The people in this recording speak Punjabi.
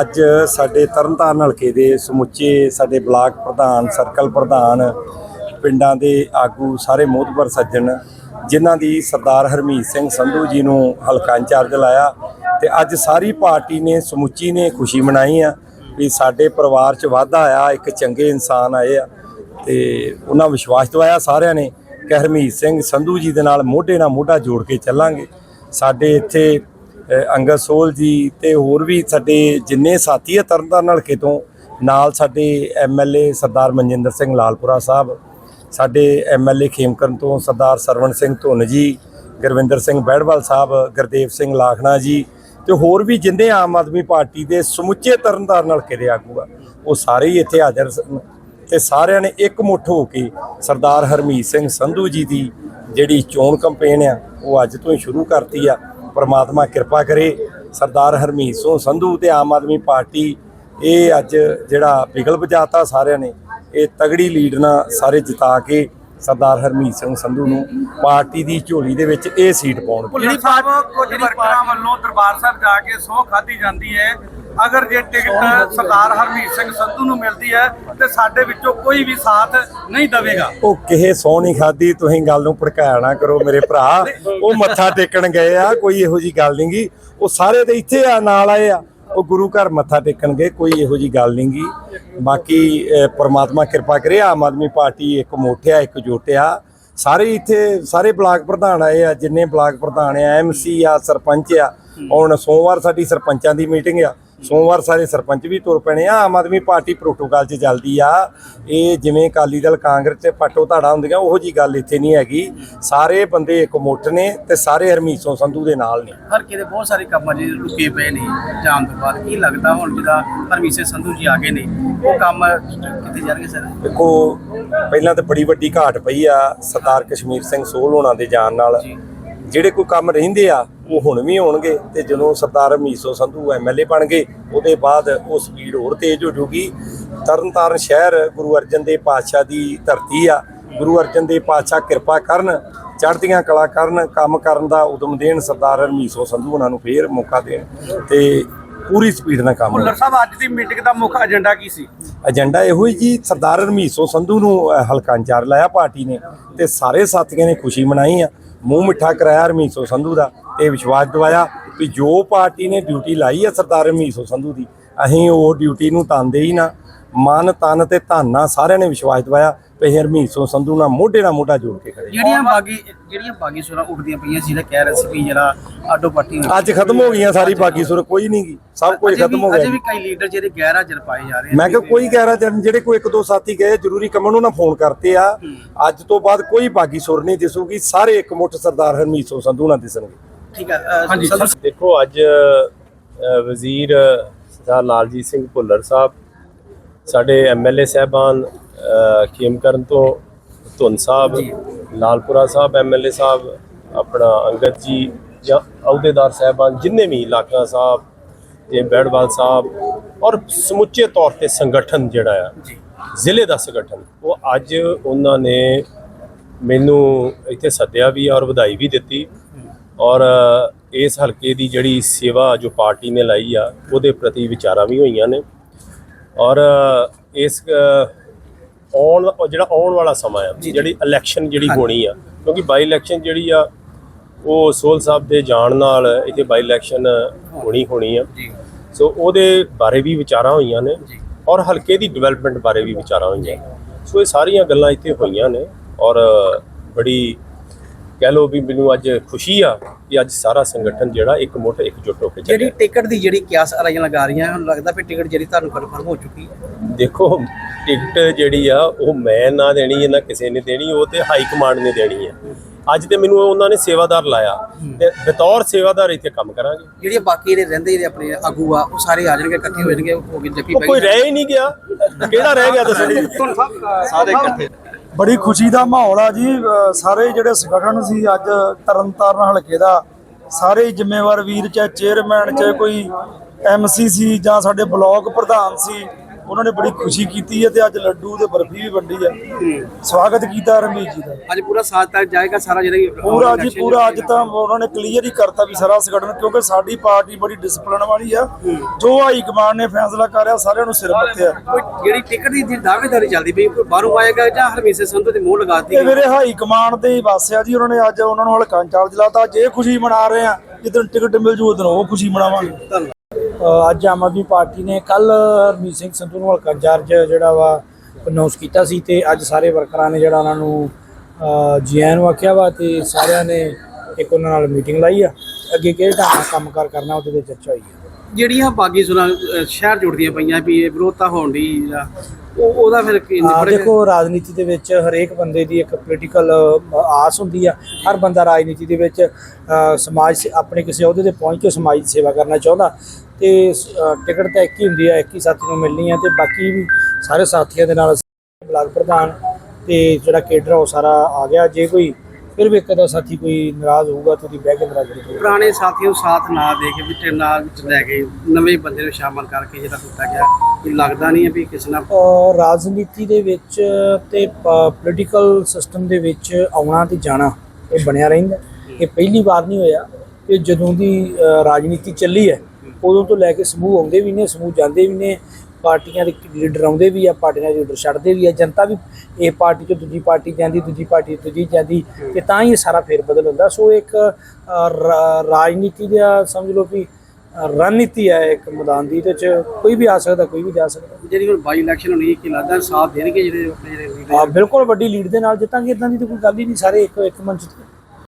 ਅੱਜ ਸਾਡੇ ਤਰਨਤਾਰਨ ਹਲਕੇ ਦੇ ਸਮੁੱਚੇ ਸਾਡੇ ਬਲਾਕ ਪ੍ਰਧਾਨ, ਸਰਕਲ ਪ੍ਰਧਾਨ, ਪਿੰਡਾਂ ਦੇ ਆਗੂ ਸਾਰੇ ਮੋਹਤਬਰ ਸੱਜਣ, ਜਿਨ੍ਹਾਂ ਦੀ ਸਰਦਾਰ ਹਰਮੀਤ ਸਿੰਘ ਸੰਧੂ ਜੀ ਨੂੰ ਹਲਕਾ ਇੰਚਾਰਜ ਲਾਇਆ ਤੇ ਅੱਜ ਸਾਰੀ ਪਾਰਟੀ ਨੇ ਸਮੁੱਚੀ ਨੇ ਖੁਸ਼ੀ ਮਨਾਈ ਆ ਵੀ ਸਾਡੇ ਪਰਿਵਾਰ 'ਚ ਵਾਧਾ ਆਇਆ, ਇੱਕ ਚੰਗੇ ਇਨਸਾਨ ਆਏ ਆ ਤੇ ਉਹਨਾਂ ਵਿਸ਼ਵਾਸ ਦਵਾਇਆ ਸਾਰਿਆਂ ਨੇ ਕਿ ਹਰਮੀਤ ਸਿੰਘ ਸੰਧੂ ਜੀ ਦੇ ਨਾਲ ਮੋਢੇ ਨਾਲ ਮੋਢਾ ਜੋੜ ਕੇ ਚੱਲਾਂਗੇ। ਸਾਡੇ ਇੱਥੇ ਅੰਗਦ ਸੋਲ ਜੀ ਤੇ ਹੋਰ ਵੀ ਸਾਡੇ ਜਿੰਨੇ ਸਾਥੀ ਆ ਤਰਨਤਾਰਨ ਹਲਕੇ ਤੋਂ ਨਾਲ ਸਾਡੇ ਐਮਐਲਏ ਸਰਦਾਰ ਮਨਜਿੰਦਰ ਸਿੰਘ ਲਾਲਪੁਰਾ ਸਾਹਿਬ, ਸਾਡੇ ਐਮਐਲਏ ਖੇਮਕਰਨ ਤੋਂ ਸਰਦਾਰ ਸਰਵਣ ਸਿੰਘ ਧੁੰਨ ਜੀ, ਗੁਰਵਿੰਦਰ ਸਿੰਘ ਬੈੜਵਾਲ ਸਾਹਿਬ, ਗੁਰਦੇਵ ਸਿੰਘ ਲਾਖਣਾ ਜੀ, ਤੇ ਹੋਰ ਵੀ ਜਿੰਨੇ ਆਮ ਆਦਮੀ ਪਾਰਟੀ ਦੇ ਸਮੁੱਚੇ ਤਰਨਤਾਰਨ ਹਲਕੇ ਦੇ ਆਗੂ ਆ, ਉਹ ਸਾਰੇ ਹੀ ਇੱਥੇ ਹਾਜ਼ਰ ਸਨ ਤੇ ਸਾਰਿਆਂ ਨੇ ਇੱਕ ਮੁੱਠ ਹੋ ਕੇ ਸਰਦਾਰ ਹਰਮੀਤ ਸਿੰਘ ਸੰਧੂ ਜੀ ਦੀ ਜਿਹੜੀ ਚੋਣ ਕੰਪੇਨ ਆ, ਉਹ ਅੱਜ ਤੋਂ ਹੀ ਸ਼ੁਰੂ ਕਰਤੀ ਆ। ਪ੍ਰਮਾਤਮਾ ਕਿਰਪਾ ਕਰੇ। ਸਰਦਾਰ ਹਰਮੀਤ ਸਿੰਘ ਸੰਧੂ ਤੇ ਆਮ ਆਦਮੀ ਪਾਰਟੀ ਇਹ ਅੱਜ ਜਿਹੜਾ ਬਿਗਲ ਵਜਾਤਾ ਸਾਰਿਆਂ ਨੇ ਇਹ ਤਗੜੀ ਲੀਡ ਨਾਲ ਸਾਰੇ ਜਿਤਾ ਕੇ ਸਰਦਾਰ ਹਰਮੀਤ ਸਿੰਘ ਸੰਧੂ ਨੂੰ ਪਾਰਟੀ ਦੀ ਝੋਲੀ ਦੇ ਵਿੱਚ ਇਹ ਸੀਟ ਪਾਉਣ। ਭੁੱਲਰ ਸਾਹਿਬ ਕੁਝ ਵਰਕਰਾਂ ਵੱਲੋਂ ਦਰਬਾਰ ਸਾਹਿਬ ਜਾ ਕੇ ਸਹੁੰ ਖਾਧੀ ਜਾਂਦੀ ਹੈ। ਅਗਰ ਜੇ ਟਿਕਟ ਸਰਦਾਰ ਹਰਮੀਤ ਸਿੰਘ ਸੰਧੂ ਨੂੰ ਮਿਲਦੀ ਹੈ ਤੇ ਸਾਡੇ ਵਿੱਚੋਂ ਕੋਈ ਵੀ ਸਾਥ ਨਹੀਂ ਦੇਵੇਗਾ। ਉਹ ਕਿਸੇ ਸੌ ਖਾਦੀ ਤੁਸੀਂ ਗੱਲ ਨੂੰ ਭੜਕਾਇਆ ਨਾ ਕਰੋ ਮੇਰੇ ਭਰਾ। ਉਹ ਮੱਥਾ ਟੇਕਣ ਗਏ ਆ ਕੋਈ ਇਹੋ ਜੀ ਗੱਲ ਨਹੀਂ ਉਹ ਸਾਰੇ ਤੇ ਇੱਥੇ ਆ ਨਾਲ ਆਏ ਆ। ਉਹ ਗੁਰੂ ਘਰ ਮੱਥਾ ਟੇਕਣ ਗਏ ਕੋਈ ਇਹੋ ਜੀ ਗੱਲ ਨਹੀਂ ਬਾਕੀ ਅਹ, ਪ੍ਰਮਾਤਮਾ ਕਿਰਪਾ ਕਰੇ ਆਮ ਆਦਮੀ ਪਾਰਟੀ ਇੱਕ ਮੋਠਿਆ ਇੱਕ ਜੋਟਿਆ। ਸਾਰੇ ਇੱਥੇ ਸਾਰੇ ਬਲਾਕ ਪ੍ਰਧਾਨ ਆਏ ਆ ਜਿੰਨੇ ਬਲਾਕ ਪ੍ਰਧਾਨ ਆ ਐਮਸੀ ਆ ਸਰਪੰਚ ਆ। ਹੁਣ ਸੋਮਵਾਰ ਸਾਡੀ ਸਰਪੰਚਾਂ ਦੀ ਮੀਟਿੰਗ ਆ। ਸੋਮਵਾਰ ਸਾਰੇ ਸਰਪੰਚ ਵੀ ਤੁਰ ਪੈਣੇ ਆ ਆਮ ਆਦਮੀ ਪਾਰਟੀ ਪ੍ਰੋਟੋਕਾਲ 'ਚ ਚੱਲਦੀ ਆ। ਇਹ ਜਿਵੇਂ ਅਕਾਲੀ ਦਲ ਕਾਂਗਰਸ ਤੇ ਪਾਟੋ ਧਾੜਾ ਹੁੰਦੀਆਂ ਉਹੋ ਜੀ ਗੱਲ ਇੱਥੇ ਨਹੀਂ ਹੈਗੀ। ਸਾਰੇ ਬੰਦੇ ਇੱਕ ਮੁੱਠ ਨੇ ਤੇ ਸਾਰੇ ਹਰਮੀਤੋਂ ਸੰਧੂ ਦੇ ਨਾਲ ਨੇ। ਹਲਕੇ ਦੇ ਬਹੁਤ ਸਾਰੇ ਕੰਮ ਜਿਹੜੇ ਰੁਕੇ ਪਏ ਨੇ ਜਾਣ ਤੋਂ ਬਾਅਦ। ਕੀ ਲੱਗਦਾ ਹੁਣ ਜਿਹਦਾ ਹਰਮੀਤ ਸੰਧੂ ਜੀ ਆ ਗਏ ਨੇ ਉਹ ਕੰਮ ਕਿੱਥੇ ਜਾਣਗੇ ਸਰ? ਦੇਖੋ ਪਹਿਲਾਂ ਤਾਂ ਬੜੀ ਵੱਡੀ ਘਾਟ ਪਈ ਆ ਸਰਦਾਰ ਕਸ਼ਮੀਰ ਸਿੰਘ ਸੋਲ ਹੋਣਾ ਦੇ ਜਾਣ ਨਾਲ। ਜਿਹੜੇ ਕੋਈ ਕੰਮ ਰਹਿੰਦੇ ਆ, ਉਹ ਹੁਣ ਵੀ ਹੋਣਗੇ ਤੇ ਜਦੋਂ ਸਰਦਾਰ ਮੀਸੋ ਸੰਧੂ ਐਮਐਲਏ ਬਣ ਗਏ, ਉਹਦੇ ਬਾਅਦ ਉਹ ਸਪੀਡ ਹੋਰ ਤੇਜ਼ ਹੋ ਜੂਗੀ ਤਰਨਤਾਰਨ ਸ਼ਹਿਰ ਗੁਰੂ ਅਰਜਨ ਦੇ ਪਾਤਸ਼ਾਹ ਦੀ ਧਰਤੀ ਆ। ਗੁਰੂ ਅਰਜਨ ਦੇ ਪਾਤਸ਼ਾਹ ਕਿਰਪਾ ਕਰਨ, ਚੜ੍ਹਦੀਆਂ ਕਲਾ ਕਰਨ, ਕੰਮ ਕਰਨ ਦਾ ਉਦਮ ਦੇਣ ਸਰਦਾਰ ਮੀਸੋ ਸੰਧੂ ਉਹਨਾਂ ਨੂੰ ਫੇਰ ਮੌਕਾ ਦੇਣ। ਤੇ ਪੂਰੀ ਸਪੀਡ ਨਾਲ ਕੰਮ ਭੁੱਲਰ ਸਾਹਿਬ ਅੱਜ ਦੀ ਮੀਟਿੰਗ ਦਾ ਮੁੱਖ ਏਜੰਡਾ ਕੀ ਸੀ? ਏਜੰਡਾ ਇਹੋ ਹੀ ਜੀ ਸਰਦਾਰ ਰਮੀਸੋ ਸੰਧੂ ਨੂੰ ਹਲਕਾ ਇੰਚਾਰਜ ਲਾਇਆ ਪਾਰਟੀ ਨੇ ਤੇ ਸਾਰੇ ਸਾਥੀਆਂ ਨੇ ਖੁਸ਼ੀ ਮਨਾਈ ਆ। ਮੂੰਹ ਮਿੱਠਾ ਕਰਾਇਆ ਰਮੀਸੋ ਸੰਧੂ ਦਾ ਤੇ ਵਿਸ਼ਵਾਸ ਦਿਵਾਇਆ ਵੀ ਜੋ ਪਾਰਟੀ ਨੇ ਡਿਊਟੀ ਲਾਈ ਆ ਸਰਦਾਰ ਰਮੀਸੋ ਸੰਧੂ ਦੀ ਅਸੀਂ ਉਹ ਡਿਊਟੀ ਨੂੰ ਤਾਂਦੇ ਹੀ ਨਾ। ਮਨ ਤਨ ਤੇ ਧਨ ਸਾਰਿਆਂ ਨੇ ਵਿਸ਼ਵਾਸ ਦਿਵਾਇਆ ਵੀ ਹਰਮੀਸੋ ਸੰਧੂ ਨਾਲ ਮੋਢੇ ਨਾਲ ਮੋਢਾ ਜੋੜ ਕੇ ਖੜੇ। ਜਿਹੜੀਆਂ ਬਾਗੀ ਜਿਹੜੀਆਂ ਬਾਗੀ ਸੁਰਾਂ ਉੱਠਦੀਆਂ ਪਈਆਂ ਸੀ ਜਿਹੜਾ ਕਹਿ ਰਹੇ ਸੀ ਵੀ ਜਿਹੜਾ ਆਡੋ ਪਾਰਟੀ ਨੂੰ ਅੱਜ ਖਤਮ ਹੋ ਗਈਆਂ ਸਾਰੀ ਬਾਕੀ ਸੁਰ ਕੋਈ ਨਹੀਂ ਗੀ ਸਭ ਕੁਝ ਖਤਮ ਹੋ ਵੀ- ਅਜੇ ਗਿਆ ਵੀ ਕਈ ਲੀਡਰ ਜਿਹੜੇ ਗੈਰ ਹਾਜ਼ਰ ਪਾਏ ਜਾ ਰਹੇ ਮੈਂ ਕਿਹਾ ਕੋਈ ਕਹਿ ਰਿਹਾ ਜਨ ਜਿਹੜੇ ਕੋਈ ਇੱਕ ਦੋ ਸਾਥੀ ਗਏ ਜ਼ਰੂਰੀ ਕਮਨ ਨੂੰ ਨਾ ਫੋਨ ਕਰਤੇ ਆ। ਅੱਜ ਤੋਂ ਬਾਅਦ ਕੋਈ ਬਾਗੀ ਸੁਰ ਨਹੀਂ ਦਿਸੂਗੀ ਸਾਰੇ ਇੱਕ ਮੁੱਠ ਸਰਦਾਰ ਹਰਮੀਤ ਸਿੰਘ ਸੰਧੂ ਨਾਲ ਦਿਸਣਗੇ। ਠੀਕ ਹੈ ਦੇਖੋ ਅੱਜ ਵਜ਼ੀਰ ਸਰਦਾਰ ਲਾਲਜੀਤ ਸਿੰਘ ਭੁੱਲਰ ਸਾਹਿਬ ਸਾਡੇ ਐਮਐਲਏ ਸਾਹਿਬਾਨ ਅ, ਖੇਮਕਰਨ ਤੋਂ ਧੁੰਨ ਸਾਹਿਬ ਲਾਲਪੁਰਾ ਸਾਹਿਬ ਐਮਐਲਏ ਸਾਹਿਬ ਆਪਣਾ ਅੰਗਦ ਜੀ ਜਾਂ ਅਹੁਦੇਦਾਰ ਸਾਹਿਬਾਨ ਜਿੰਨੇ ਵੀ ਇਲਾਕਾ ਸਾਹਿਬ ਜੇ ਬੈੜਵਾਲ ਸਾਹਿਬ ਔਰ ਸਮੁੱਚੇ ਤੌਰ ਤੇ ਸੰਗਠਨ ਜਿਹੜਾ ਆ ਜ਼ਿਲ੍ਹੇ ਦਾ ਸੰਗਠਨ ਉਹ ਅੱਜ ਉਹਨਾਂ ਨੇ ਮੈਨੂੰ ਇੱਥੇ ਸੱਦਿਆ ਵੀ ਔਰ ਵਧਾਈ ਵੀ ਦਿੱਤੀ। ਔਰ ਇਸ ਹਲਕੇ ਦੀ ਜਿਹੜੀ ਸੇਵਾ ਜੋ ਪਾਰਟੀ ਨੇ ਲਾਈ ਆ ਉਹਦੇ ਪ੍ਰਤੀ ਵਿਚਾਰਾਂ ਵੀ ਹੋਈਆਂ ਨੇ। ਔਰ ਇਸ ਆਉਣ ਜਿਹੜਾ ਆਉਣ ਵਾਲਾ ਸਮਾਂ ਆ ਜਿਹੜੀ ਇਲੈਕਸ਼ਨ ਜਿਹੜੀ ਹੋਣੀ ਆ ਕਿਉਂਕਿ ਬਾਈ ਇਲੈਕਸ਼ਨ ਜਿਹੜੀ ਆ ਉਹ ਸੋਲ ਸਾਹਿਬ ਦੇ ਜਾਣ ਨਾਲ ਇੱਥੇ ਬਾਈ ਇਲੈਕਸ਼ਨ ਹੋਣੀ ਹੋਣੀ ਆ। ਸੋ ਉਹਦੇ ਬਾਰੇ ਵੀ ਵਿਚਾਰਾਂ ਹੋਈਆਂ ਨੇ ਔਰ ਹਲਕੇ ਦੀ ਡਿਵੈਲਪਮੈਂਟ ਬਾਰੇ ਵੀ ਵਿਚਾਰਾਂ ਹੋਈਆਂ। ਸੋ ਇਹ ਸਾਰੀਆਂ ਗੱਲਾਂ ਇੱਥੇ ਹੋਈਆਂ ਨੇ ਔਰ ਬੜੀ ਕਹਿ ਲਓ ਵੀ ਮੈਨੂੰ ਅੱਜ ਖੁਸ਼ੀ ਆ ਕਿ ਅੱਜ ਸਾਰਾ ਸੰਗਠਨ ਜਿਹੜਾ ਇੱਕ ਮੁੱਠ ਇਕਜੁੱਟ ਹੋ ਕੇ ਜਿਹੜੀ ਟਿਕਟ ਦੀ ਜਿਹੜੀ ਕਿਆਸ ਅਰਾਈਆਂ ਲਗਾ ਰਹੀਆਂ ਹੁਣ ਲੱਗਦਾ ਵੀ ਟਿਕਟ ਜਿਹੜੀ ਤੁਹਾਨੂੰ ਕਨਫਰਮ ਹੋ ਚੁੱਕੀ ਹੈ। ਦੇਖੋ ਟਿਕਟ ਜਿਹੜੀ ਆ ਉਹ ਮੈਂ ਨਾ ਦੇਣੀ ਹੈ ਨਾ ਕਿਸੇ ਨੇ ਦੇਣੀ ਉਹ ਤੇ ਹਾਈ ਕਮਾਂਡ ਨੇ ਦੇਣੀ ਹੈ। ਅੱਜ ਤੇ ਮੈਨੂੰ ਉਹਨਾਂ ਨੇ ਸੇਵਾਦਾਰ ਲਾਇਆ। ਤੇ ਬਤੌਰ ਸੇਵਾਦਾਰ ਇੱਥੇ ਕੰਮ ਕਰਾਂਗੇ। ਜਿਹੜੀਆਂ ਬਾਕੀ ਜਿਹੜੇ ਰਹਿੰਦੇ ਜਿਹੜੇ ਆਪਣੇ ਆਗੂ ਆ ਉਹ ਸਾਰੇ ਆ ਜਾਣਗੇ ਇਕੱਠੇ ਹੋ ਜਾਣਗੇ ਹੋ ਜੱਫੀ ਕੋਈ ਰਹਿ ਹੀ ਨਹੀਂ ਗਿਆ। ਕਿਹੜਾ ਰਹਿ ਗਿਆ ਦੱਸੋ। ਸਾਰੇ ਇਕੱਠੇ। ਬੜੀ ਖੁਸ਼ੀ ਦਾ ਮਾਹੌਲ ਆ ਜੀ। ਸਾਰੇ ਜਿਹੜੇ ਸੰਗਠਨ ਸੀ, ਅੱਜ ਤਰਨਤਾਰਨ ਹਲਕੇ ਦਾ, ਸਾਰੇ ਜ਼ਿੰਮੇਵਾਰ ਵੀਰ, ਚਾਹੇ ਚੇਅਰਮੈਨ ਚਾਹੇ ਕੋਈ ਐਮਸੀ ਸੀ ਜਾਂ ਸਾਡੇ ਬਲਾਕ ਪ੍ਰਧਾਨ ਸੀ ਉਹਨਾਂ ਨੇ ਬੜੀ ਖੁਸ਼ੀ ਕੀਤੀ ਹੈ ਤੇ ਅੱਜ ਲੱਡੂ ਤੇ ਬਰਫੀ ਵੀ ਵੰਡੀ ਹੈ। ਸਵਾਗਤ ਕੀਤਾ ਰਮੀਤ ਜੀ ਦਾ। ਅੱਜ ਪੂਰਾ ਸਾਥ ਤੱਕ ਜਾਏਗਾ ਸਾਰਾ ਜਿਹੜਾ ਪੂਰਾ ਜੀ ਪੂਰਾ ਅੱਜ ਤਾਂ ਉਹਨਾਂ ਨੇ ਕਲੀਅਰ ਹੀ ਕਰਤਾ ਵੀ ਸਾਰਾ ਸੰਗਠਨ ਕਿਉਂਕਿ ਸਾਡੀ ਪਾਰਟੀ ਬੜੀ ਡਿਸਪਲਿਨ ਵਾਲੀ ਆ। ਜੋ ਹਾਈ ਕਮਾਂਡ ਨੇ ਫੈਸਲਾ ਕਰਿਆ ਸਾਰਿਆਂ ਨੂੰ ਸਿਰ ਮੱਥਿਆ ਕੋਈ ਜਿਹੜੀ ਟਿਕਟ ਦੀ ਦਾਅਵੇਦਾਰੀ ਚੱਲਦੀ ਪਈ ਕੋਈ ਬਾਹਰੋਂ ਆਏਗਾ ਜਾਂ ਹਰਮੀਤ ਸਿੰਘ ਸੰਧੂ ਦੇ ਮੂੰਹ ਲਗਾਤੀ ਇਹ ਮੇਰੇ ਹਾਈ ਕਮਾਂਡ ਦੇ ਹੀ ਵਾਸਿਆ ਜੀ ਉਹਨਾਂ ਨੇ ਅੱਜ ਉਹਨਾਂ ਨੂੰ ਹਲਕਾ ਇੰਚਾਰਜ ਲਾਤਾ। ਜੇ ਖੁਸ਼ੀ ਮਨਾ ਰਹੇ ਆ ਜਿੱਦਣ ਟਿਕਟ ਮਿਲ ਜੂ ਉਦੋਂ ਉਹ ਖੁਸ਼ੀ ਮਨਾਵਾਂਗੇ। ਅ, ਅੱਜ ਆਮ ਆਦਮੀ ਪਾਰਟੀ ਨੇ ਕੱਲ ਹਰਮੀਤ ਸਿੰਘ ਸੰਧੂ ਨੂੰ ਹਲਕਾ ਇੰਚਾਰਜ ਜਿਹੜਾ ਵਾ ਅਨਾਉਂਸ ਕੀਤਾ ਸੀ ਤੇ ਅੱਜ ਸਾਰੇ ਵਰਕਰਾਂ ਨੇ ਜਿਹੜਾ ਉਹਨਾਂ ਨੂੰ ਅ, ਜੀ ਆਇਆਂ ਨੂੰ ਆਖਿਆ ਵਾ ਤੇ ਸਾਰਿਆਂ ਨੇ ਇੱਕ ਉਹਨਾਂ ਨਾਲ ਮੀਟਿੰਗ ਲਾਈ ਆ। ਅੱਗੇ ਕਿਹੜੇ ਢੰਗ ਨਾਲ ਕੰਮਕਾਰ ਕਰਨਾ ਉਹਦੇ ਤੇ ਚਰਚਾ ਹੋਈ ਆ। ਜਿਹੜੀਆਂ ਬਾਗੀ ਸੁਣਾ ਅਹ ਸ਼ਹਿਰ ਜੁੜਦੀਆਂ ਪਈਆਂ ਵੀ ਇਹ ਵਿਰੋਧਤਾ ਹੋਣ ਦੀ ਉਹ ਉਹਦਾ ਫਿਰ ਕੀ? ਦੇਖੋ ਰਾਜਨੀਤੀ ਦੇ ਵਿੱਚ ਹਰੇਕ ਬੰਦੇ ਦੀ ਇੱਕ ਪੋਲੀਟੀਕਲ ਆਸ ਹੁੰਦੀ ਆ। ਹਰ ਬੰਦਾ ਰਾਜਨੀਤੀ ਦੇ ਵਿੱਚ ਸਮਾਜ ਆਪਣੇ ਕਿਸੇ ਅਹੁਦੇ ਤੇ ਪਹੁੰਚ ਕੇ ਸਮਾਜ ਦੀ ਸੇਵਾ ਕਰਨਾ ਚਾਹੁੰਦਾ। ਤੇ ਟਿਕਟ ਤਾਂ ਇੱਕ ਹੀ ਹੁੰਦੀ ਆ ਇੱਕ ਹੀ ਸਾਥੀ ਨੂੰ ਮਿਲਣੀ ਆ ਤੇ ਬਾਕੀ ਵੀ ਸਾਰੇ ਸਾਥੀਆਂ ਦੇ ਨਾਲ ਬਲਾਕ ਪ੍ਰਧਾਨ ਤੇ ਜਿਹੜਾ ਕੇਡਰ ਉਹ ਸਾਰਾ ਆ ਗਿਆ। ਜੇ ਕੋਈ ਫਿਰ ਵੀ ਇੱਕ ਦਾ ਸਾਥੀ ਕੋਈ ਨਾਰਾਜ਼ ਹੋਊਗਾ ਤੇ ਉਹਦੀ ਬਹਿ ਕੇ ਨਾਰਾਜ਼ਗੀ ਦੂਰ ਪੁਰਾਣੇ ਸਾਥੀਆਂ ਨੂੰ ਸਾਥ ਨਾ ਦੇ ਕੇ ਵਿੱਚ ਨਾਲ ਵਿੱਚ ਲੈ ਕੇ ਨਵੇਂ ਬੰਦੇ ਨੂੰ ਸ਼ਾਮਲ ਕਰਕੇ ਜਿਹੜਾ ਕੀਤਾ ਗਿਆ ਇਹ ਲੱਗਦਾ ਨਹੀਂ ਹੈ ਵੀ ਕਿਸੇ ਨਾਲ। ਅ, ਰਾਜਨੀਤੀ ਦੇ ਵਿੱਚ ਤੇ ਪੋਲੀਟੀਕਲ ਸਿਸਟਮ ਦੇ ਵਿੱਚ ਆਉਣਾ ਤੇ ਜਾਣਾ ਇਹ ਬਣਿਆ ਰਹਿੰਦਾ। ਇਹ ਪਹਿਲੀ ਵਾਰ ਨਹੀਂ ਹੋਇਆ ਕਿ ਜਦੋਂ ਦੀ ਰਾਜਨੀਤੀ ਚੱਲੀ ਹੈ ਉਦੋਂ ਤੋਂ ਲੈ ਕੇ ਸਮੂਹ ਆਉਂਦੇ ਵੀ ਨੇ ਸਮੂਹ ਜਾਂਦੇ ਵੀ ਨੇ ਪਾਰਟੀਆਂ ਦੇ ਲੀਡਰ ਆਉਂਦੇ ਵੀ ਆ ਪਾਰਟੀਆਂ ਦੇ ਲੀਡਰ ਛੱਡਦੇ ਵੀ ਆ ਜਨਤਾ ਵੀ ਇਹ ਪਾਰਟੀ ਤੋਂ ਦੂਜੀ ਪਾਰਟੀ ਜਾਂਦੀ ਦੂਜੀ ਪਾਰਟੀ ਤੋਂ ਦੂਜੀ ਜਾਂਦੀ ਤੇ ਤਾਂ ਹੀ ਸਾਰਾ ਫੇਰ ਬਦਲ ਹੁੰਦਾ। ਸੋ ਇੱਕ ਰਾਜਨੀਤੀ ਦਾ ਸਮਝ ਲਓ ਅ, ਰਣਨੀਤੀ ਹੈ ਇੱਕ ਮੈਦਾਨ ਦੀ ਤੇ ਚ ਕੋਈ ਵੀ ਆ ਸਕਦਾ ਕੋਈ ਵੀ ਜਾ ਸਕਦਾ। ਜਿਹੜੀ ਹੁਣ ਬਾਈ ਇਲੈਕਸ਼ਨ ਹੋਣੀ ਹੈ ਕੀ ਲੱਗਦਾ ਸਾਥ ਦੇਣਗੇ ਜਿਹੜੇ ਆਪਣੇ ਜਿਹੜੇ ਆ ਬਿਲਕੁਲ ਵੱਡੀ ਲੀਡ ਦੇ ਨਾਲ ਜਿੱਤਾਂਗੇ ਇਦਾਂ ਦੀ ਤਾਂ ਕੋਈ ਗੱਲ ਹੀ ਨਹੀਂ ਸਾਰੇ ਇੱਕ ਇੱਕ ਮੰਚ ਤੇ।